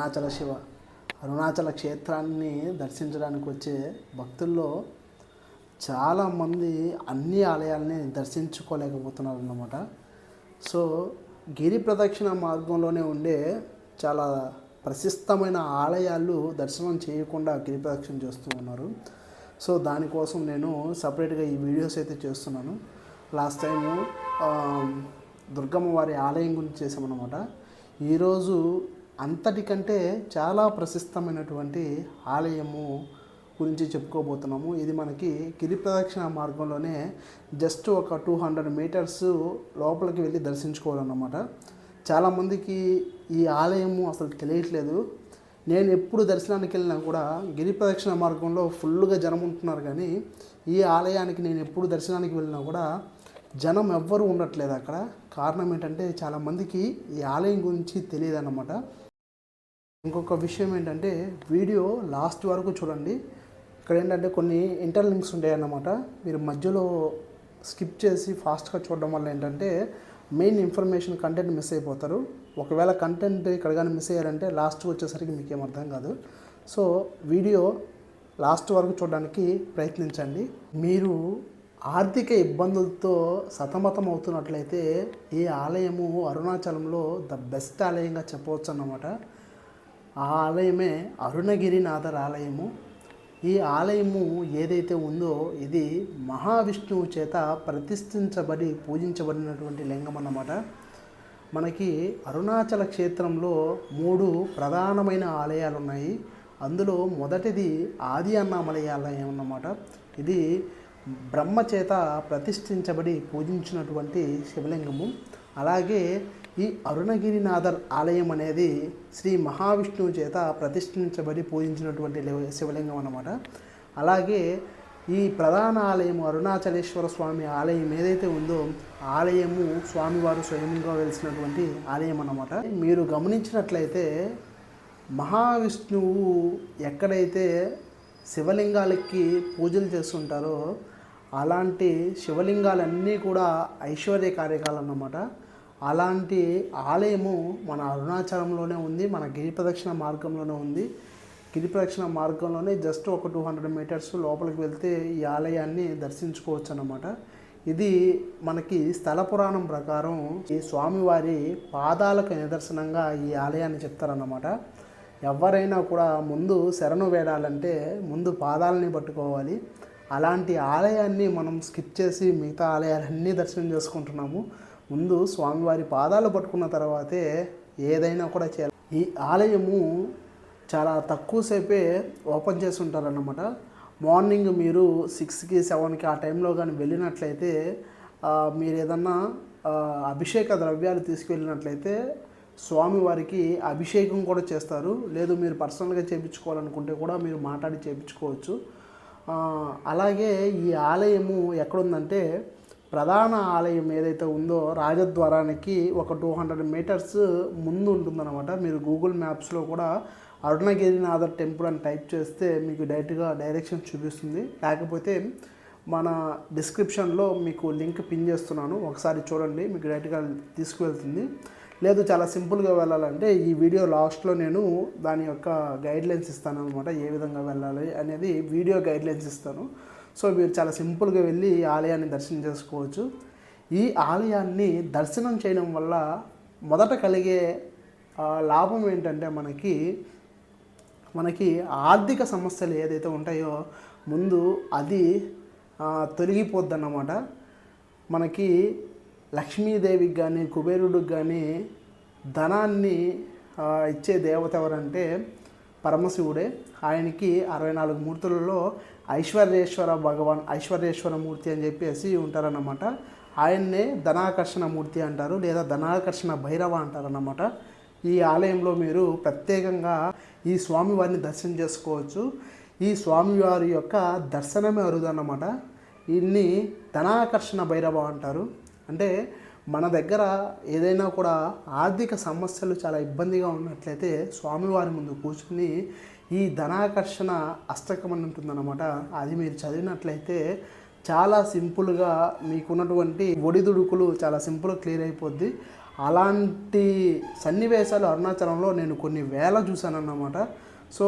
అరుణాచల శివ. అరుణాచల క్షేత్రాన్ని దర్శించడానికి వచ్చే భక్తుల్లో చాలామంది అన్ని ఆలయాల్ని దర్శించుకోలేకపోతున్నారు అన్నమాట సో గిరి ప్రదక్షిణ మార్గంలోనే ఉండే చాలా ప్రశస్తమైన ఆలయాలు దర్శనం చేయకుండా గిరి ప్రదక్షిణ చేస్తూ ఉన్నారు. సో దానికోసం నేను సపరేట్గా ఈ వీడియోస్ అయితే చేస్తున్నాను. లాస్ట్ టైము దుర్గమ్మ వారి ఆలయం గురించి చేసామన్నమాట ఈరోజు అంతటికంటే చాలా ప్రశస్తమైనటువంటి ఆలయము గురించి చెప్పుకోబోతున్నాము. ఇది మనకి గిరి ప్రదక్షిణ మార్గంలోనే జస్ట్ ఒక టూ హండ్రెడ్ మీటర్స్ లోపలికి వెళ్ళి దర్శించుకోవాలన్నమాట. చాలామందికి ఈ ఆలయము అసలు తెలియట్లేదు. నేను ఎప్పుడు దర్శనానికి వెళ్ళినా కూడా గిరి ప్రదక్షిణ మార్గంలో ఫుల్గా జనం ఉంటున్నారు కానీ ఈ ఆలయానికి నేను ఎప్పుడు దర్శనానికి వెళ్ళినా కూడా జనం ఎవ్వరూ ఉండట్లేదు అక్కడ. కారణం ఏంటంటే చాలామందికి ఈ ఆలయం గురించి తెలియదు అన్నమాట ఇంకొక విషయం ఏంటంటే వీడియో లాస్ట్ వరకు చూడండి. ఇక్కడ ఏంటంటే కొన్ని ఇంటర్లింక్స్ ఉంటాయన్నమాట మీరు మధ్యలో స్కిప్ చేసి ఫాస్ట్గా చూడడం వల్ల ఏంటంటే మెయిన్ ఇన్ఫర్మేషన్ కంటెంట్ మిస్ అయిపోతారు. ఒకవేళ కంటెంట్ ఇక్కడ కానీ మిస్ అయ్యారంటే లాస్ట్ వచ్చేసరికి మీకేం అర్థం కాదు. సో వీడియో లాస్ట్ వరకు చూడడానికి ప్రయత్నించండి. మీరు ఆర్థిక ఇబ్బందులతో సతమతం అవుతున్నట్లయితే ఈ ఆలయము అరుణాచలంలో ద బెస్ట్ ఆలయంగా చెప్పవచ్చు అన్నమాట ఆ ఆలయమే అరుణగిరినాథర్ ఆలయము. ఈ ఆలయము ఏదైతే ఉందో ఇది మహావిష్ణువు చేత ప్రతిష్ఠించబడి పూజించబడినటువంటి లింగం అన్నమాట. మనకి అరుణాచల క్షేత్రంలో మూడు ప్రధానమైన ఆలయాలు ఉన్నాయి అందులో మొదటిది ఆది అన్నామలయ ఆలయం అన్నమాట. ఇది బ్రహ్మ చేత ప్రతిష్ఠించబడి పూజించినటువంటి శివలింగము. అలాగే ఈ అరుణగిరినాథర్ ఆలయం అనేది శ్రీ మహావిష్ణువు చేత ప్రతిష్ఠించబడి పూజించినటువంటి శివలింగం అన్నమాట. అలాగే ఈ ప్రధాన ఆలయం అరుణాచలేశ్వర స్వామి ఆలయం ఏదైతే ఉందో ఆలయము స్వామివారు స్వయంగా వెలిసినటువంటి ఆలయం అన్నమాట. మీరు గమనించినట్లయితే మహావిష్ణువు ఎక్కడైతే శివలింగాలకి పూజలు చేస్తుంటారో అలాంటి శివలింగాలన్నీ కూడా ఐశ్వర్య కార్యకాలు అన్నమాట. అలాంటి ఆలయము మన అరుణాచలంలోనే ఉంది మన గిరి ప్రదక్షిణ మార్గంలోనే ఉంది. గిరి ప్రదక్షిణ మార్గంలోనే జస్ట్ ఒక టూ హండ్రెడ్ మీటర్స్ లోపలికి వెళ్తే ఈ ఆలయాన్ని దర్శించుకోవచ్చు అన్నమాట ఇది మనకి స్థల పురాణం ప్రకారం ఈ స్వామివారి పాదాలకు నిదర్శనంగా ఈ ఆలయాన్ని చెప్తారన్నమాట. ఎవరైనా కూడా ముందు శరణు వేడాలంటే ముందు పాదాలని పట్టుకోవాలి. అలాంటి ఆలయాన్ని మనం స్కిప్ చేసి మిగతా ఆలయాలన్నీ దర్శనం చేసుకుంటున్నాము. ముందు స్వామివారి పాదాలు పట్టుకున్న తర్వాతే ఏదైనా కూడా చేయాలి. ఈ ఆలయము చాలా తక్కువసేపే ఓపెన్ చేసి ఉంటారన్నమాట మార్నింగ్ మీరు సిక్స్కి సెవెన్కి ఆ టైంలో కానీ వెళ్ళినట్లయితే మీరు ఏదన్నా అభిషేక ద్రవ్యాలు తీసుకువెళ్ళినట్లయితే స్వామివారికి అభిషేకం కూడా చేస్తారు. లేదు మీరు పర్సనల్గా చేయించుకోవాలనుకుంటే కూడా మీరు మాట్లాడి చేయించుకోవచ్చు అలాగే ఈ ఆలయము ఎక్కడుందంటే ప్రధాన ఆలయం ఏదైతే ఉందో రాజద్వారానికి ఒక టూ హండ్రెడ్ మీటర్స్ ముందు ఉంటుందన్నమాట. మీరు గూగుల్ మ్యాప్స్లో కూడా అరుణగిరినాథర్ టెంపుల్ అని టైప్ చేస్తే మీకు డైరెక్ట్గా డైరెక్షన్ చూపిస్తుంది. లేకపోతే మన డిస్క్రిప్షన్లో మీకు లింక్ పిన్ చేస్తున్నాను. ఒకసారి చూడండి మీకు డైరెక్ట్గా తీసుకువెళ్తుంది. లేదు చాలా సింపుల్గా వెళ్ళాలంటే ఈ వీడియో లాస్ట్లో నేను దాని యొక్క గైడ్లైన్స్ ఇస్తాను అనమాట ఏ విధంగా వెళ్ళాలి అనేది వీడియో గైడ్లైన్స్ ఇస్తాను. సో మీరు చాలా సింపుల్గా వెళ్ళి ఈ ఆలయాన్ని దర్శనం చేసుకోవచ్చు. ఈ ఆలయాన్ని దర్శనం చేయడం వల్ల మొదట కలిగే లాభం ఏంటంటే మనకి మనకి ఆర్థిక సమస్యలు ఏదైతే ఉంటాయో ముందు అది తొలగిపోద్ది అన్నమాట మనకి లక్ష్మీదేవికి కానీ కుబేరుడికి కానీ ధనాన్ని ఇచ్చే దేవత ఎవరంటే పరమశివుడే. ఆయనకి అరవై నాలుగు మూర్తులలో ఐశ్వర్యేశ్వర భగవాన్ ఐశ్వర్యేశ్వర మూర్తి అని చెప్పేసి ఉంటారన్నమాట. ఆయన్నే ధనాకర్షణ మూర్తి అంటారు లేదా ధనాకర్షణ భైరవ అంటారన్నమాట. ఈ ఆలయంలో మీరు ప్రత్యేకంగా ఈ స్వామివారిని దర్శనం చేసుకోవచ్చు. ఈ స్వామివారి యొక్క దర్శనమే అరుదన్నమాట. ఇన్ని ధనాకర్షణ భైరవ అంటారు. అంటే మన దగ్గర ఏదైనా కూడా ఆర్థిక సమస్యలు చాలా ఇబ్బందిగా ఉన్నట్లయితే స్వామివారి ముందు కూర్చుని ఈ ధనాకర్షణ అష్టకం అని ఉంటుందన్నమాట. అది మీరు చదివినట్లయితే చాలా సింపుల్గా మీకున్నటువంటి ఒడిదుడుకులు చాలా సింపుల్గా క్లియర్ అయిపోద్ది. అలాంటి సన్నివేశాలు అరుణాచలంలో నేను కొన్ని వేల చూశాను అన్నమాట సో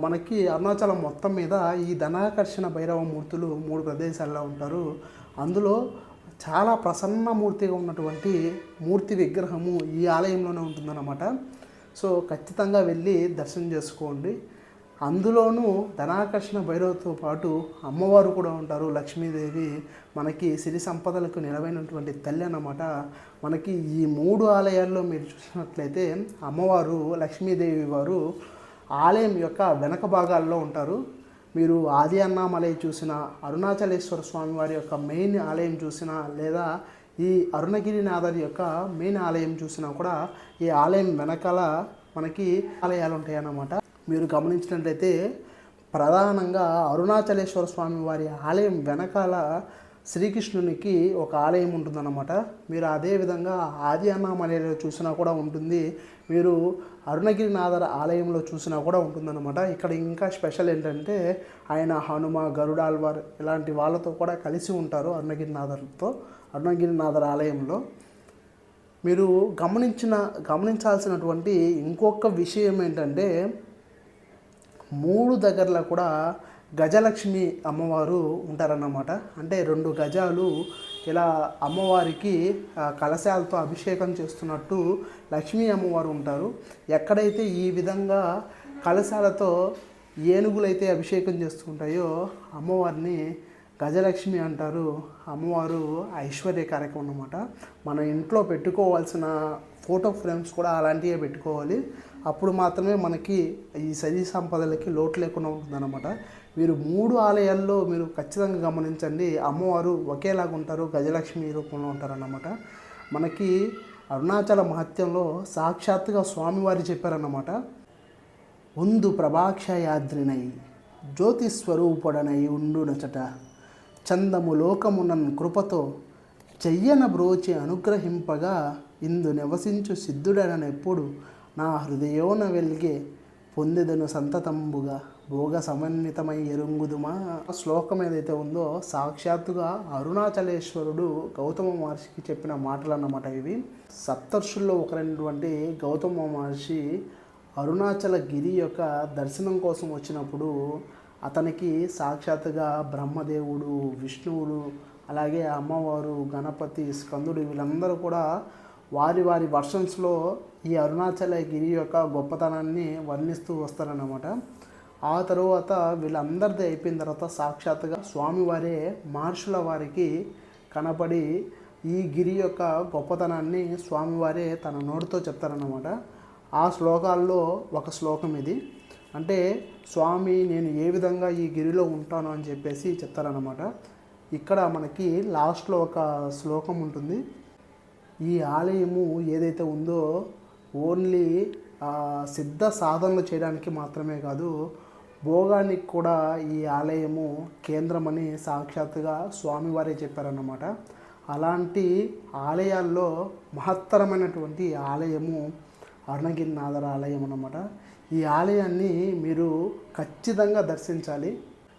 మనకి అరుణాచలం మొత్తం మీద ఈ ధనాకర్షణ భైరవ మూర్తులు మూడు ప్రదేశాల్లో ఉంటారు. అందులో చాలా ప్రసన్నమూర్తిగా ఉన్నటువంటి మూర్తి విగ్రహము ఈ ఆలయంలోనే ఉంటుందన్నమాట. సో ఖచ్చితంగా వెళ్ళి దర్శనం చేసుకోండి. అందులోనూ ధనాకర్షణ భైరవతో పాటు అమ్మవారు కూడా ఉంటారు. లక్ష్మీదేవి మనకి సిరి సంపదలకు నిలవైనటువంటి తల్లి అన్నమాట. మనకి ఈ మూడు ఆలయాల్లో మీరు చూసినట్లయితే అమ్మవారు లక్ష్మీదేవి వారు ఆలయం యొక్క వెనక భాగాల్లో ఉంటారు. మీరు ఆది అన్నామలై చూసిన అరుణాచలేశ్వర స్వామి వారి యొక్క మెయిన్ ఆలయం చూసినా లేదా ఈ అరుణగిరినాథర్ యొక్క మెయిన్ ఆలయం చూసినా కూడా ఈ ఆలయం వెనకాల మనకి ఆలయాలు ఉంటాయి అన్నమాట మీరు గమనించినట్లయితే ప్రధానంగా అరుణాచలేశ్వర స్వామి వారి ఆలయం వెనకాల శ్రీకృష్ణునికి ఒక ఆలయం ఉంటుందన్నమాట. మీరు అదే విధంగా ఆది అన్నామలైలో చూసినా కూడా ఉంటుంది. మీరు అరుణగిరినాథర ఆలయంలో చూసినా కూడా ఉంటుందన్నమాట. ఇక్కడ ఇంకా స్పెషల్ ఏంటంటే ఆయన హనుమ గరుడాల్వార్ ఇలాంటి వాళ్ళతో కూడా కలిసి ఉంటారు అరుణగిరినాథర్తో అరుణగిరినాథర్ ఆలయంలో. మీరు గమనించిన గమనించాల్సినటువంటి ఇంకొక విషయం ఏంటంటే మూడు దగ్గరలో కూడా గజలక్ష్మి అమ్మవారు ఉంటారన్నమాట. అంటే రెండు గజాలు ఇలా అమ్మవారికి కలశాలతో అభిషేకం చేస్తున్నట్టు లక్ష్మీ అమ్మవారు ఉంటారు. ఎక్కడైతే ఈ విధంగా కలశాలతో ఏనుగులైతే అభిషేకం చేస్తుంటాయో అమ్మవారిని గజలక్ష్మి అంటారు. అమ్మవారు ఐశ్వర్య కార్యక్రమం అన్నమాట. మన ఇంట్లో పెట్టుకోవాల్సిన ఫోటో ఫ్రేమ్స్ కూడా అలాంటివే పెట్టుకోవాలి. అప్పుడు మాత్రమే మనకి ఈ సజీ సంపదలకి లోటు లేకుండా ఉంటుందన్నమాట. మీరు మూడు ఆలయాల్లో మీరు ఖచ్చితంగా గమనించండి. అమ్మవారు ఒకేలాగా ఉంటారు గజలక్ష్మి రూపంలో ఉంటారన్నమాట. మనకి అరుణాచల మహత్యంలో సాక్షాత్తుగా స్వామివారి చెప్పారన్నమాట. ఉందు ప్రభాక్షయాద్రినై జ్యోతి స్వరూపుడనై ఉండునచట. చందము లోకమునన్ కృపతో చెయ్యన బ్రోచి అనుగ్రహింపగా ఇందు నివసించు సిద్ధుడనెప్పుడు నా హృదయోన వెలిగే పొందెదను సంతతంబుగా. భోగ సమన్వితమై ఎరుంగుదుమా? శ్లోకం ఏదైతే ఉందో సాక్షాత్తుగా అరుణాచలేశ్వరుడు గౌతమ మహర్షికి చెప్పిన మాటలు అన్నమాట ఇవి. సప్తర్షుల్లో ఒకరైనటువంటి గౌతమ మహర్షి అరుణాచల గిరి యొక్క దర్శనం కోసం వచ్చినప్పుడు అతనికి సాక్షాత్తుగా బ్రహ్మదేవుడు విష్ణువుడు అలాగే అమ్మవారు గణపతి స్కందుడు వీళ్ళందరూ కూడా వారి వారి వర్షన్స్లో ఈ అరుణాచల గిరి యొక్క గొప్పతనాన్ని వర్ణిస్తూ వస్తారన్నమాట. ఆ తర్వాత వీళ్ళందరిది అయిపోయిన తర్వాత సాక్షాత్తుగా స్వామివారే మహర్షుల వారికి కనపడి ఈ గిరి యొక్క గొప్పతనాన్ని స్వామివారే తన నోటితో చెప్తారన్నమాట. ఆ శ్లోకాల్లో ఒక శ్లోకం ఇది. అంటే స్వామి నేను ఏ విధంగా ఈ గిరిలో ఉంటాను అని చెప్పేసి చెప్తారన్నమాట. ఇక్కడ మనకి లాస్ట్లో ఒక శ్లోకం ఉంటుంది. ఈ ఆలయము ఏదైతే ఉందో ఓన్లీ సిద్ధ సాధనలు చేయడానికి మాత్రమే కాదు భోగానికి కూడా ఈ ఆలయము కేంద్రమని సాక్షాత్తుగా స్వామివారే చెప్పారన్నమాట. అలాంటి ఆలయాల్లో మహత్తరమైనటువంటి ఆలయము అరుణగిరినాథర ఆలయం అన్నమాట. ఈ ఆలయాన్ని మీరు ఖచ్చితంగా దర్శించాలి.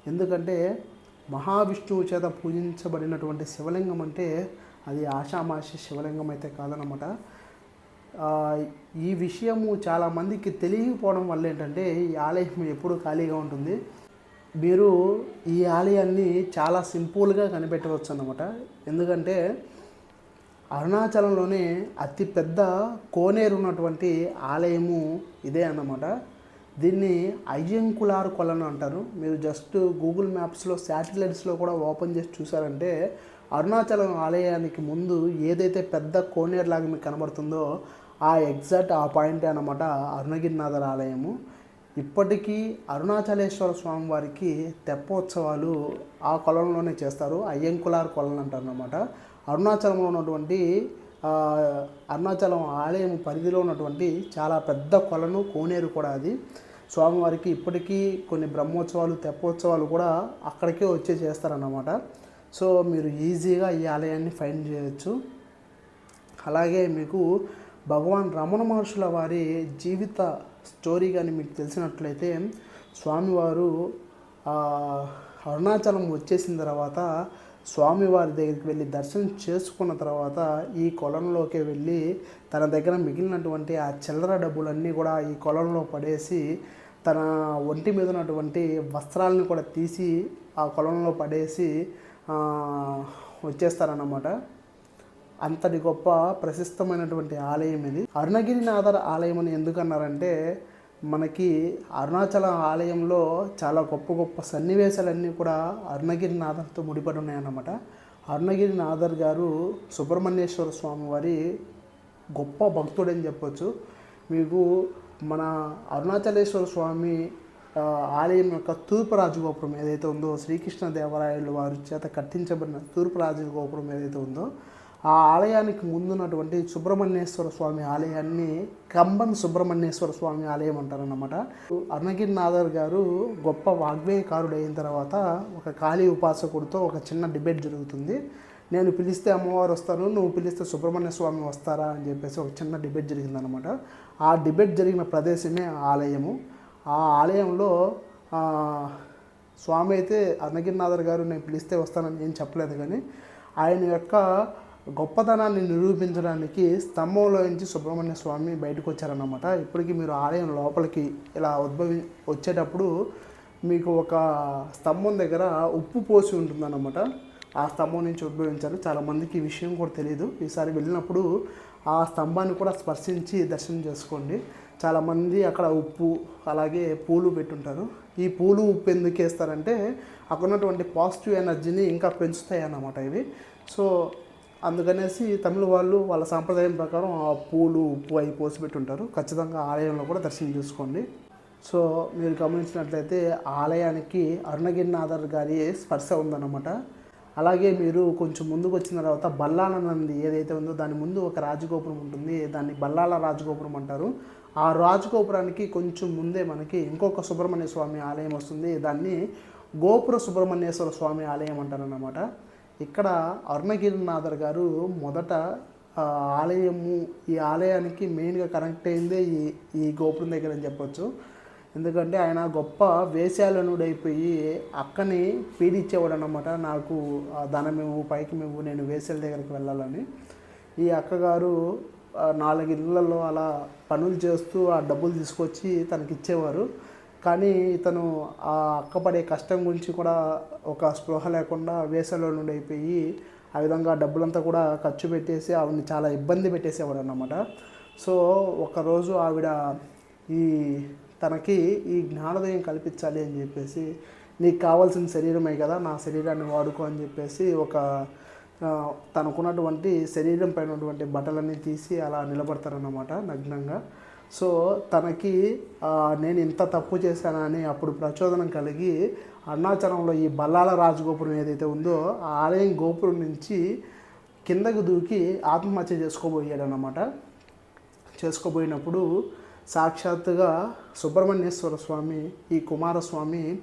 ఎందుకంటే మహావిష్ణువు చేత పూజించబడినటువంటి శివలింగం అంటే అది ఆషామాషి శివలింగం అయితే కాదనమాట ఈ విషయము చాలామందికి తెలియకపోవడం వల్ల ఏంటంటే ఈ ఆలయం ఎప్పుడు ఖాళీగా ఉంటుంది. మీరు ఈ ఆలయాన్ని చాలా సింపుల్గా కనిపెట్టవచ్చు అన్నమాట ఎందుకంటే అరుణాచలంలోనే అతిపెద్ద కోనేరు ఉన్నటువంటి ఆలయము ఇదే అన్నమాట. దీన్ని అయ్యంకులార్ కొలను అంటారు. మీరు జస్ట్ గూగుల్ మ్యాప్స్లో శాటిలైట్స్లో కూడా ఓపెన్ చేసి చూసారంటే అరుణాచలం ఆలయానికి ముందు ఏదైతే పెద్ద కోనేరు లాగా మీకు కనబడుతుందో ఆ ఎగ్జాక్ట్ ఆ పాయింటే అన్నమాట అరుణగిరినాథర్ ఆలయము. ఇప్పటికీ అరుణాచలేశ్వర స్వామి వారికి తెప్పోత్సవాలు ఆ కొలంలోనే చేస్తారు. అయ్యంకులార్ కొలను అంటారు అనమాట అరుణాచలంలో ఉన్నటువంటి అరుణాచలం ఆలయం పరిధిలో ఉన్నటువంటి చాలా పెద్ద కొలను కోనేరు కూడా అది. స్వామివారికి ఇప్పటికీ కొన్ని బ్రహ్మోత్సవాలు తెప్పోత్సవాలు కూడా అక్కడికే వచ్చి చేస్తారన్నమాట. సో మీరు ఈజీగా ఈ ఆలయాన్ని ఫైండ్ చేయొచ్చు. అలాగే మీకు భగవాన్ రమణ మహర్షుల వారి జీవిత స్టోరీ కానీ మీకు తెలిసినట్లయితే స్వామివారు అరుణాచలం వచ్చేసిన తర్వాత స్వామివారి దగ్గరికి వెళ్ళి దర్శనం చేసుకున్న తర్వాత ఈ కొలంలోకి వెళ్ళి తన దగ్గర మిగిలినటువంటి ఆ చిల్లర డబ్బులన్నీ కూడా ఈ కొలంలో పడేసి తన ఒంటి మీద ఉన్నటువంటి వస్త్రాలను కూడా తీసి ఆ కొలంలో పడేసి వచ్చేస్తారన్నమాట. అంతటి గొప్ప ప్రశస్తమైనటువంటి ఆలయం ఇది. అరుణగిరినాథర్ ఆలయం అని ఎందుకన్నారంటే మనకి అరుణాచల ఆలయంలో చాలా గొప్ప గొప్ప సన్నివేశాలన్నీ కూడా అరుణగిరినాథర్తో ముడిపడి ఉన్నాయన్నమాట. అరుణగిరినాథర్ గారు సుబ్రహ్మణ్యేశ్వర స్వామి వారి గొప్ప భక్తుడని చెప్పొచ్చు. మీకు మన అరుణాచలేశ్వర స్వామి ఆలయం యొక్క తూర్పు రాజగోపురం ఏదైతే ఉందో శ్రీకృష్ణ దేవరాయలు వారి చేత కట్టించబడిన తూర్పు రాజగోపురం ఏదైతే ఉందో ఆ ఆలయానికి ముందున్నటువంటి సుబ్రహ్మణ్యేశ్వర స్వామి ఆలయాన్ని కంబన్ సుబ్రహ్మణ్యేశ్వర స్వామి ఆలయం అంటారన్నమాట. అన్నగిరినాథర్ గారు గొప్ప వాగ్వేయకారుడు అయిన తర్వాత ఒక కాళీ ఉపాసకుడితో ఒక చిన్న డిబేట్ జరుగుతుంది. నేను పిలిస్తే అమ్మవారు వస్తారు నువ్వు పిలిస్తే సుబ్రహ్మణ్య స్వామి వస్తారా అని చెప్పేసి ఒక చిన్న డిబేట్ జరిగిందనమాట ఆ డిబేట్ జరిగిన ప్రదేశమే ఆలయము. ఆ ఆలయంలో స్వామి అయితే అన్నగిరినాథర్ గారు నేను పిలిస్తే వస్తానని ఏం చెప్పలేదు కానీ ఆయన యొక్క గొప్పతనాన్ని నిరూపించడానికి స్తంభంలో నుంచి సుబ్రహ్మణ్య స్వామి బయటకు వచ్చారన్నమాట. ఇప్పటికీ మీరు ఆలయం లోపలికి ఇలా ఉద్భవి వచ్చేటప్పుడు మీకు ఒక స్తంభం దగ్గర ఉప్పు పోసి ఉంటుందన్నమాట. ఆ స్తంభం నుంచి ఉద్భవించారు. చాలామందికి ఈ విషయం కూడా తెలియదు ఈసారి వెళ్ళినప్పుడు ఆ స్తంభాన్ని కూడా స్పర్శించి దర్శనం చేసుకోండి. చాలామంది అక్కడ ఉప్పు అలాగే పూలు పెట్టుంటారు. ఈ పూలు ఉప్పు ఎందుకు వేస్తారంటే అక్కడ ఉన్నటువంటి పాజిటివ్ ఎనర్జీని ఇంకా పెంచుతాయి అన్నమాట ఇవి. సో అందుకనేసి తమిళ వాళ్ళు వాళ్ళ సాంప్రదాయం ప్రకారం ఆ పూలు ఉప్పు అవి పోసి పెట్టుంటారు ఖచ్చితంగా ఆలయంలో కూడా దర్శనం చేసుకోండి. సో మీరు గమనించినట్లయితే ఆలయానికి అరుణగిరినాథర్ గారి స్పర్శ ఉందన్నమాట. అలాగే మీరు కొంచెం ముందుకు వచ్చిన తర్వాత బల్లాల నంది ఏదైతే ఉందో దాని ముందు ఒక రాజగోపురం ఉంటుంది. దాన్ని బల్లాల రాజగోపురం అంటారు. ఆ రాజగోపురానికి కొంచెం ముందే మనకి ఇంకొక సుబ్రహ్మణ్య స్వామి ఆలయం వస్తుంది. దాన్ని గోపుర సుబ్రహ్మణ్యేశ్వర స్వామి ఆలయం అంటారన్నమాట. ఇక్కడ అరుణగిరినాథర్ గారు మొదట ఆలయము ఈ ఆలయానికి మెయిన్గా కనెక్ట్ అయిందే ఈ ఈ గోపురం దగ్గర అని చెప్పొచ్చు. ఎందుకంటే ఆయన గొప్ప వేశ్యాలనుడైపోయి అక్కని పీడించేవాడు అనమాట నాకు ఆ ధనం పైకి ఇవ్వు నేను వేసాల దగ్గరికి వెళ్ళాలని. ఈ అక్కగారు నాలుగు ఇళ్ళలో అలా పనులు చేస్తూ ఆ డబ్బులు తీసుకొచ్చి తనకి ఇచ్చేవారు కానీ ఇతను ఆ అక్కపడే కష్టం గురించి కూడా ఒక స్పృహ లేకుండా వేసంలో నుండి అయిపోయి ఆ విధంగా డబ్బులంతా కూడా ఖర్చు పెట్టేసి ఆవిడని చాలా ఇబ్బంది పెట్టేసేవాడు అనమాట సో ఒకరోజు ఆవిడ ఈ తనకి ఈ జ్ఞానోదయం కల్పించాలి అని చెప్పేసి నీకు కావాల్సిన శరీరమే కదా నా శరీరాన్ని వాడుకో అని చెప్పేసి ఒక తనకున్నటువంటి శరీరం పైన ఉన్నటువంటి బట్టలన్నీ తీసి అలా నిలబడతారన్నమాట నగ్నంగా. సో తనకి నేను ఇంత తప్పు చేశానని అప్పుడు ప్రచోదనం కలిగి అరుణాచలంలో ఈ బల్లాల రాజగోపురం ఏదైతే ఉందో ఆ ఆలయం గోపురం నుంచి కిందకు దూకి ఆత్మహత్య చేసుకోబోయాడనమాట చేసుకోబోయినప్పుడు సాక్షాత్తుగా సుబ్రహ్మణ్యేశ్వర స్వామి ఈ కుమారస్వామి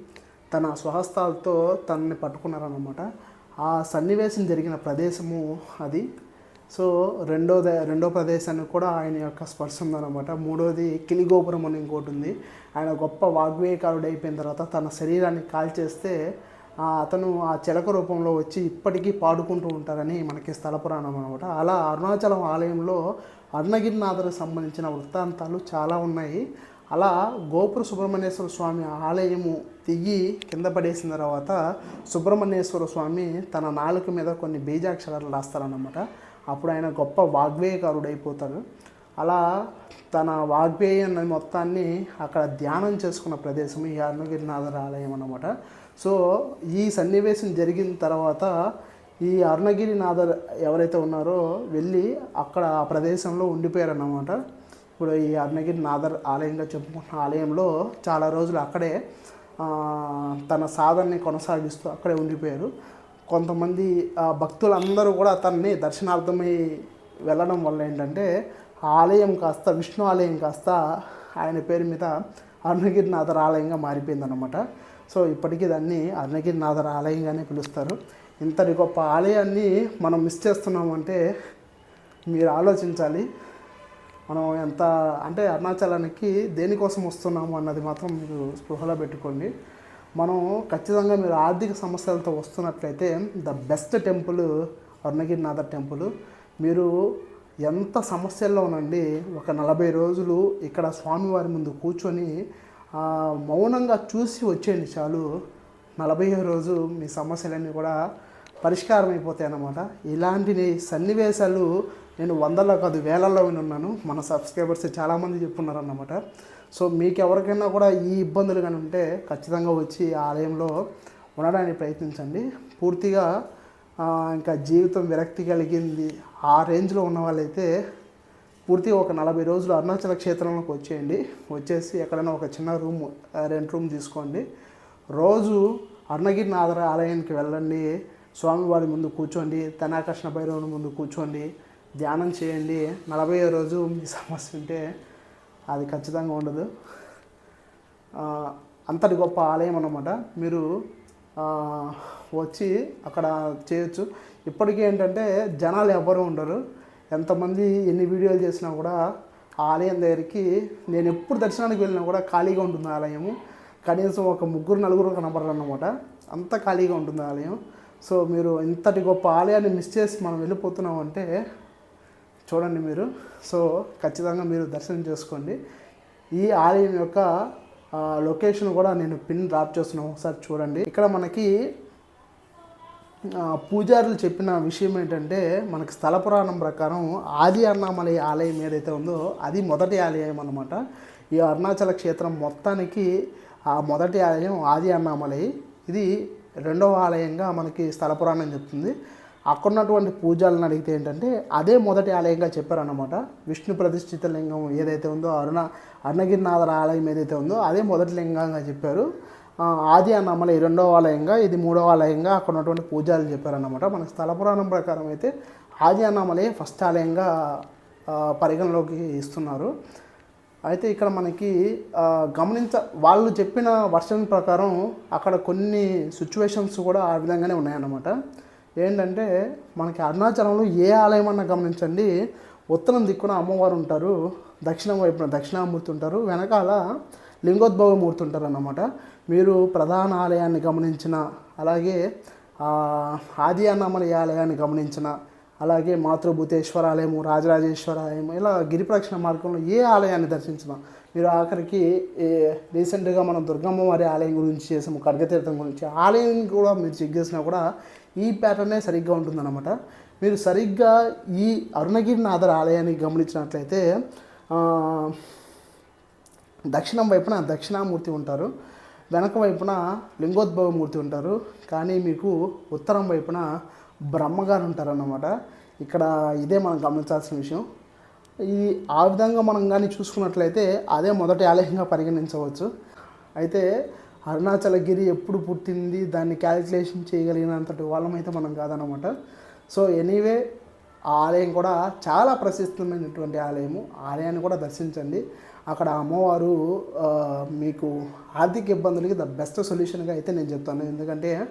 తన స్వహస్తాలతో తనని పట్టుకున్నారనమాట ఆ సన్నివేశం జరిగిన ప్రదేశము అది. సో రెండో ద- రెండో ప్రదేశానికి కూడా ఆయన యొక్క స్పర్శ ఉందన్నమాట మూడోది కిలిగోపురం అని ఇంకోటి ఉంది. ఆయన గొప్ప వాగ్వేయకారుడు అయిపోయిన తర్వాత తన శరీరాన్ని కాల్చేస్తే అతను ఆ చిలక రూపంలో వచ్చి ఇప్పటికీ పాడుకుంటూ ఉంటారని మనకి స్థల పురాణం అనమాట. అలా అరుణాచలం ఆలయంలో అరుణగిరినాథులకు సంబంధించిన వృత్తాంతాలు చాలా ఉన్నాయి. అలా గోపుర సుబ్రహ్మణ్యేశ్వర స్వామి ఆలయము దిగి కింద పడేసిన తర్వాత సుబ్రహ్మణ్యేశ్వర స్వామి తన నాలుక మీద కొన్ని బీజాక్షరాలు రాస్తారన్నమాట. అప్పుడు ఆయన గొప్ప వాగ్వేయకారుడైపోతాడు. అలా తన వాగ్వేయాన్ని మొత్తాన్ని అక్కడ ధ్యానం చేసుకున్న ప్రదేశం ఈ అరుణగిరినాథర్ ఆలయం అన్నమాట. సో ఈ సన్నివేశం జరిగిన తర్వాత ఈ అరుణగిరినాథర్ ఎవరైతే ఉన్నారో వెళ్ళి అక్కడ ఆ ప్రదేశంలో ఉండిపోయారన్నమాట. ఇప్పుడు ఈ అరుణగిరి నాథర్ ఆలయంగా చెప్పుకున్న ఆలయంలో చాలా రోజులు అక్కడే తన సాధనని కొనసాగిస్తూ అక్కడే ఉండిపోయారు. కొంతమంది ఆ, భక్తులందరూ కూడా తనని దర్శనార్థమై వెళ్ళడం వల్ల ఏంటంటే ఆలయం కాస్త విష్ణు ఆలయం కాస్త ఆయన పేరు మీద అరుణగిరినాథర్ ఆలయంగా మారిపోయిందనమాట సో ఇప్పటికీ దాన్ని అరుణగిరినాథర్ ఆలయంగానే పిలుస్తారు. ఇంతటి గొప్ప ఆలయాన్ని మనం మిస్ చేస్తున్నామంటే మీరు ఆలోచించాలి. మనం ఎంత అంటే అరుణాచలానికి దేనికోసం వస్తున్నాము అన్నది మాత్రం మీరు స్పృహలో పెట్టుకోండి. మనం ఖచ్చితంగా మీరు ఆర్థిక సమస్యలతో వస్తున్నట్లయితే the best temple Arunagirinatha temple మీరు ఎంత సమస్యల్లో ఉండండి ఒక నలభై రోజులు ఇక్కడ స్వామివారి ముందు కూర్చొని మౌనంగా చూసి వచ్చేయండి చాలు. నలభై రోజు మీ సమస్యలన్నీ కూడా పరిష్కారం అయిపోతాయి అన్నమాట. ఇలాంటి సన్నివేశాలు నేను వందల్లో కాదు వేలల్లో వినున్నాను మన సబ్స్క్రైబర్స్ చాలామంది చెప్పున్నారు అన్నమాట సో మీకు ఎవరికైనా కూడా ఈ ఇబ్బందులు కానీ ఉంటే ఖచ్చితంగా వచ్చి ఆలయంలో ఉండడానికి ప్రయత్నించండి. పూర్తిగా ఇంకా జీవితం విరక్తి కలిగింది ఆ రేంజ్లో ఉన్న వాళ్ళైతే పూర్తిగా ఒక నలభై రోజులు అరుణాచల క్షేత్రంలోకి వచ్చేయండి. వచ్చేసి ఎక్కడైనా ఒక చిన్న రూమ్ రెంట్ రూమ్ తీసుకోండి. రోజు అరుణగిరినాథర ఆలయానికి వెళ్ళండి. స్వామివారి ముందు కూర్చోండి. తనాకృష్ణ భైరవుని ముందు కూర్చోండి. ధ్యానం చేయండి. నలభై రోజు మీ సమస్య ఉంటే అది ఖచ్చితంగా ఉండదు. అంతటి గొప్ప ఆలయం అన్నమాట. మీరు వచ్చి అక్కడ చేయొచ్చు. ఇప్పటికీ ఏంటంటే జనాలు ఎవరు ఉండరు. ఎంతమంది ఎన్ని వీడియోలు చేసినా కూడా ఆ ఆలయం దగ్గరికి నేను ఎప్పుడు దర్శనానికి వెళ్ళినా కూడా ఖాళీగా ఉంటుంది ఆలయము. కనీసం ఒక ముగ్గురు నలుగురు కనబడరు అన్నమాట అంత ఖాళీగా ఉంటుంది ఆలయం. సో మీరు ఇంతటి గొప్ప ఆలయాన్ని మిస్ చేసి మనం వెళ్ళిపోతున్నాం అంటే చూడండి మీరు. సో ఖచ్చితంగా మీరు దర్శనం చేసుకోండి. ఈ ఆలయం యొక్క లొకేషన్ కూడా నేను పిన్ డ్రాప్ చేస్తున్నాను ఒకసారి చూడండి. ఇక్కడ మనకి పూజారులు చెప్పిన విషయం ఏంటంటే మనకి స్థల పురాణం ప్రకారం ఆది అన్నామలై ఆలయం ఏదైతే ఉందో అది మొదటి ఆలయం అన్నమాట. ఈ అరుణాచల క్షేత్రం మొత్తానికి ఆ మొదటి ఆలయం ఆది అన్నామలై. ఇది రెండవ ఆలయంగా మనకి స్థల పురాణం చెప్తుంది. అక్కడున్నటువంటి పూజలను అడిగితే ఏంటంటే అదే మొదటి ఆలయంగా చెప్పారన్నమాట. విష్ణు ప్రతిష్ఠిత లింగం ఏదైతే ఉందో అరుణ అరుణగిరినాథర ఆలయం ఏదైతే ఉందో అదే మొదటి లింగంగా చెప్పారు. ఆ, ఆది అన్నమలై రెండవ ఆలయంగా ఇది మూడవ ఆలయంగా అక్కడ ఉన్నటువంటి పూజలు చెప్పారన్నమాట. మన స్థల పురాణం ప్రకారం అయితే ఆది అన్నమలై ఫస్ట్ ఆలయంగా పరిగణలోకి ఇస్తున్నారు. అయితే ఇక్కడ మనకి గమనించ వాళ్ళు చెప్పిన వర్షన్ ప్రకారం అక్కడ కొన్ని సిచ్యువేషన్స్ కూడా ఆ విధంగానే ఉన్నాయన్నమాట. ఏంటంటే మనకి అరుణాచలంలో ఏ ఆలయం అన్నా గమనించండి. ఉత్తరం దిక్కున అమ్మవారు ఉంటారు. దక్షిణం వైపున దక్షిణామూర్తి ఉంటారు. వెనకాల లింగోద్భవ మూర్తి ఉంటారు అన్నమాట మీరు ప్రధాన ఆలయాన్ని గమనించిన అలాగే ఆది అన్నమల ఆలయాన్ని గమనించిన అలాగే మాతృభూతేశ్వర ఆలయము రాజరాజేశ్వర ఆలయం ఇలా గిరిప్రక్షణ మార్గంలో ఏ ఆలయాన్ని దర్శించిన మీరు ఆఖరికి రీసెంట్గా మనం దుర్గమ్మ వారి ఆలయం గురించి చేసాము ఖడ్గతీర్థం గురించి ఆలయం కూడా మీరు చెక్ చేసినా కూడా ఈ ప్యాటర్నే సరిగ్గా ఉంటుందన్నమాట. మీరు సరిగ్గా ఈ అరుణగిరినాథర్ ఆలయాన్ని గమనించినట్లయితే దక్షిణం వైపున దక్షిణామూర్తి ఉంటారు. వెనక వైపున లింగోద్భవ మూర్తి ఉంటారు. కానీ మీకు ఉత్తరం వైపున బ్రహ్మగారు ఉంటారన్నమాట. ఇక్కడ ఇదే మనం గమనించాల్సిన విషయం. ఈ ఆ విధంగా మనం కానీ చూసుకున్నట్లయితే అదే మొదటి ఆలయంగా పరిగణించవచ్చు. అయితే అరుణాచలగిరి ఎప్పుడు పుట్టింది దాన్ని క్యాలిక్యులేషన్ చేయగలిగినంతటి వాళ్ళమైతే మనం కాదనమాట సో ఎనీవే ఆ ఆలయం కూడా చాలా ప్రసిద్ధమైనటువంటి ఆలయము. ఆలయాన్ని కూడా దర్శించండి. అక్కడ అమ్మవారు మీకు ఆర్థిక ఇబ్బందులకి ద బెస్ట్ సొల్యూషన్గా అయితే నేను చెప్తాను. ఎందుకంటే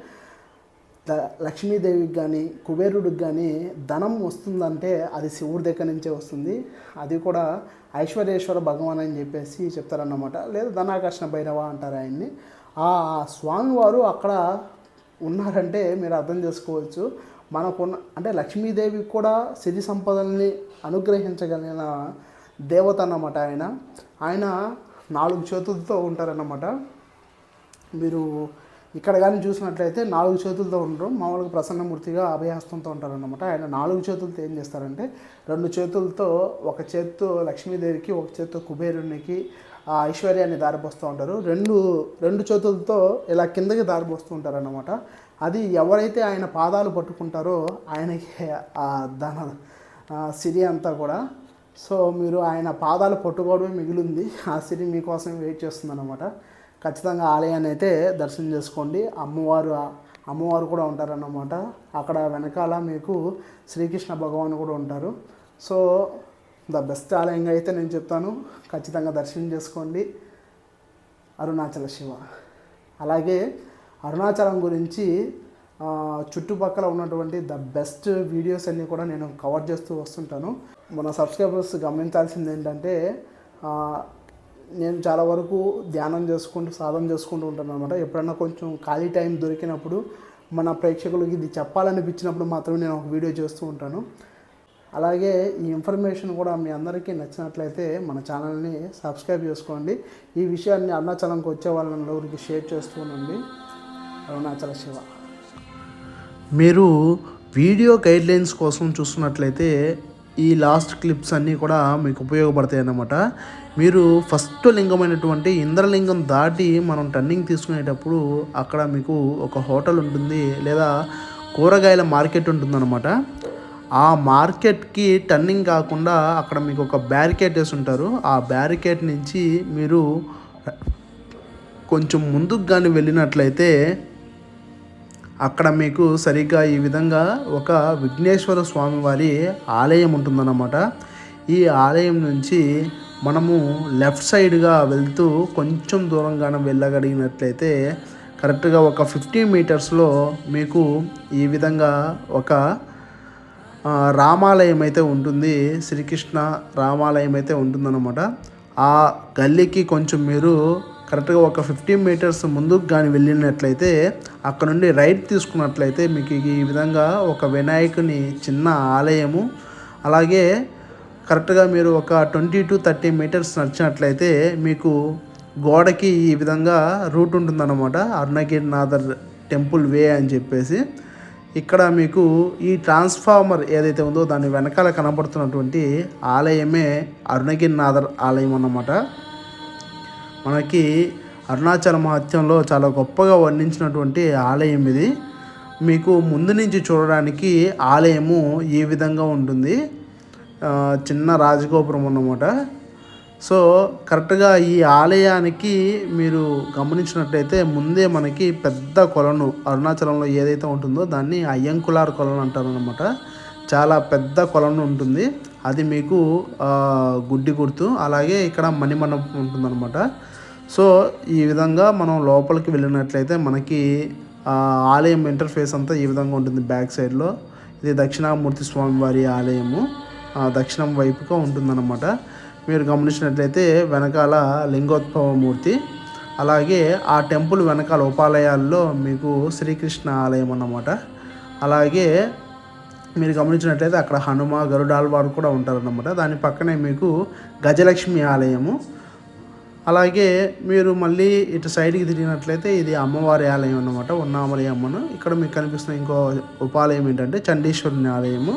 ద- లక్ష్మీదేవికి కానీ కుబేరుడికి కానీ ధనం వస్తుందంటే అది శివుడి దగ్గర నుంచే వస్తుంది. అది కూడా ఐశ్వర్యేశ్వర భగవాన్ అని చెప్పేసి చెప్తారన్నమాట. లేదా ధనాకర్షణ భైరవ అంటారు ఆయన్ని. ఆ స్వామివారు అక్కడ ఉన్నారంటే మీరు అర్థం చేసుకోవచ్చు. మనకున్న అంటే లక్ష్మీదేవికి కూడా సిరి సంపదల్ని అనుగ్రహించగలిగిన దేవత అన్నమాట ఆయన. ఆయన నాలుగు చేతులతో ఉంటారన్నమాట. మీరు ఇక్కడ కానీ చూసినట్లయితే నాలుగు చేతులతో ఉండరు మామూలుగా ప్రసన్నమూర్తిగా అభయహస్తంతో ఉంటారన్నమాట. ఆయన నాలుగు చేతులతో ఏం చేస్తారంటే రెండు చేతులతో ఒక చేత్తో లక్ష్మీదేవికి ఒక చేత్తో కుబేరునికి ఆ ఐశ్వర్యాన్ని దారిపోస్తూ ఉంటారు. రెండు రెండు చేతులతో ఇలా కిందకి దారిపోస్తూ ఉంటారన్నమాట. అది ఎవరైతే ఆయన పాదాలు పట్టుకుంటారో ఆయనకి ఆ ధన సిరి అంతా కూడా. సో మీరు ఆయన పాదాలు పట్టుకోవడమే మిగిలింది. ఆ సిరి మీకోసం వెయిట్ చేస్తుందన్నమాట. ఖచ్చితంగా ఆలయాన్ని అయితే దర్శనం చేసుకోండి. అమ్మవారు అమ్మవారు కూడా ఉంటారన్నమాట. అక్కడ వెనకాల మీకు శ్రీకృష్ణ భగవాన్ కూడా ఉంటారు. సో ద బెస్ట్ ఆలయంగా అయితే నేను చెప్తాను. ఖచ్చితంగా దర్శనం చేసుకోండి. అరుణాచల శివ. అలాగే అరుణాచలం గురించి చుట్టుపక్కల ఉన్నటువంటి ద బెస్ట్ వీడియోస్ అన్నీ కూడా నేను కవర్ చేస్తూ వస్తుంటాను. మన సబ్స్క్రైబర్స్ గమనించాల్సింది ఏంటంటే నేను చాలా వరకు ధ్యానం చేసుకుంటూ సాధన చేసుకుంటూ ఉంటాను అనమాట ఎప్పుడన్నా కొంచెం ఖాళీ టైం దొరికినప్పుడు మన ప్రేక్షకులకి ఇది చెప్పాలనిపించినప్పుడు మాత్రమే నేను ఒక వీడియో చేస్తూ ఉంటాను. అలాగే ఈ ఇన్ఫర్మేషన్ కూడా మీ అందరికీ నచ్చినట్లయితే మన ఛానల్ని సబ్స్క్రైబ్ చేసుకోండి. ఈ విషయాన్ని అరుణాచలంకి వచ్చే వాళ్ళకి షేర్ చేస్తూ ఉండండి అరుణాచల శివ. మీరు వీడియో గైడ్లైన్స్ కోసం చూస్తున్నట్లయితే ఈ లాస్ట్ క్లిప్స్ అన్నీ కూడా మీకు ఉపయోగపడతాయి అన్నమాట. మీరు ఫస్ట్ లింగమైనటువంటి ఇంద్రలింగం దాటి మనం టర్నింగ్ తీసుకునేటప్పుడు అక్కడ మీకు ఒక హోటల్ ఉంటుంది లేదా కూరగాయల మార్కెట్ ఉంటుందన్నమాట. ఆ మార్కెట్కి టర్నింగ్ కాకుండా అక్కడ మీకు ఒక బ్యారికేడ్ వేసి ఉంటారు. ఆ బ్యారికేడ్ నుంచి మీరు కొంచెం ముందుకు కానీ వెళ్ళినట్లయితే అక్కడ మీకు సరిగ్గా ఈ విధంగా ఒక విఘ్నేశ్వర స్వామి వారి ఆలయం ఉంటుందన్నమాట. ఈ ఆలయం నుంచి మనము లెఫ్ట్ సైడ్గా వెళ్తూ కొంచెం దూరంగానే వెళ్ళగలిగినట్లయితే కరెక్ట్గా ఒక ఫిఫ్టీ మీటర్స్లో మీకు ఈ విధంగా ఒక రామాలయం అయితే ఉంటుంది శ్రీకృష్ణ రామాలయం అయితే ఉంటుందన్నమాట. ఆ గల్లీకి కొంచెం మీరు కరెక్ట్గా ఒక ఫిఫ్టీన్ మీటర్స్ ముందుకు కానీ వెళ్ళినట్లయితే అక్కడ నుండి రైట్ తీసుకున్నట్లయితే మీకు ఈ విధంగా ఒక వినాయకుని చిన్న ఆలయము అలాగే కరెక్ట్గా మీరు ఒక ట్వంటీ టు థర్టీ మీటర్స్ నడిచినట్లయితే మీకు గోడకి ఈ విధంగా రూట్ ఉంటుందన్నమాట. అరుణగిరినాథర్ టెంపుల్ వే అని చెప్పేసి. ఇక్కడ మీకు ఈ ట్రాన్స్ఫార్మర్ ఏదైతే ఉందో దాని వెనకాల కనబడుతున్నటువంటి ఆలయమే అరుణగిరినాథర్ ఆలయం అన్నమాట. మనకి అరుణాచల మహత్యంలో చాలా గొప్పగా వర్ణించినటువంటి ఆలయం ఇది. మీకు ముందు నుంచి చూడడానికి ఆలయము ఏ విధంగా ఉంటుంది. చిన్న రాజగోపురం అన్నమాట. సో కరెక్ట్గా ఈ ఆలయానికి మీరు గమనించినట్లయితే ముందే మనకి పెద్ద కొలను అరుణాచలంలో ఏదైతే ఉంటుందో దాన్ని అయ్యంకులార్ కొలను అంటారనమాట చాలా పెద్ద కొలను ఉంటుంది. అది మీకు గుడ్డి గుర్తు. అలాగే ఇక్కడ మణిమండపం ఉంటుందన్నమాట. సో ఈ విధంగా మనం లోపలికి వెళ్ళినట్లయితే మనకి ఆలయం ఇంటర్ఫేస్ అంతా ఈ విధంగా ఉంటుంది బ్యాక్ సైడ్లో ఇది దక్షిణామూర్తి స్వామి వారి ఆలయము. ఆ దక్షిణం వైపుగా ఉంటుందన్నమాట. మీరు గమనించినట్లయితే వెనకాల లింగోద్భవ మూర్తి అలాగే ఆ టెంపుల్ వెనకాల ఉపాలయాల్లో మీకు శ్రీకృష్ణ ఆలయం అన్నమాట. అలాగే మీరు గమనించినట్లయితే అక్కడ హనుమ గరుడాల్వారు కూడా ఉంటారన్నమాట. దాని పక్కనే మీకు గజలక్ష్మి ఆలయము. అలాగే మీరు మళ్ళీ ఇటు సైడ్కి తిరిగినట్లయితే ఇది అమ్మవారి ఆలయం అన్నమాట ఉన్నామలి అమ్మను ఇక్కడ మీకు కనిపిస్తున్న ఇంకో ఉపాలయం ఏంటంటే చండీశ్వరుని ఆలయము.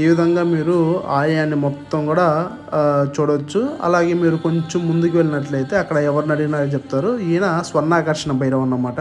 ఈ విధంగా మీరు ఆలయాన్ని మొత్తం కూడా చూడవచ్చు అలాగే మీరు కొంచెం ముందుకు వెళ్ళినట్లయితే అక్కడ ఎవరిని అడిగినా చెప్తారు. ఈయన స్వర్ణాకర్షణ భైరవ్ అన్నమాట